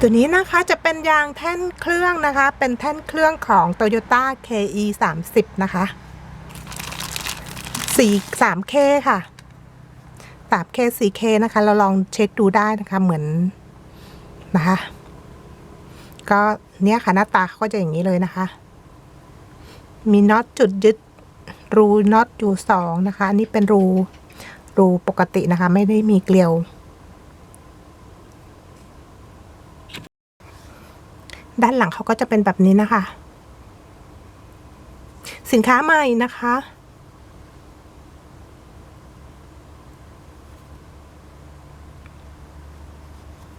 ตัวนี้นะคะจะเป็นยางแท่นเครื่องนะคะ เป็นแท่นเครื่องของ Toyota KE 3 0นะคะ4 3K ค่ะ 3K 4K นะคะ เราลองเช็คดูได้นะคะเหมือนนะคะ ก็เนี่ยค่ะหน้าตาเขาก็จะอย่างนี้เลยนะคะ มีน็อตจุดยึดรูน็อตอยู่สองนะคะ อันนี้เป็นรูรูปกตินะคะ ไม่ได้มีเกลียว ด้านหลังเขาก็จะเป็นแบบนี้นะคะ สินค้าใหม่นะคะ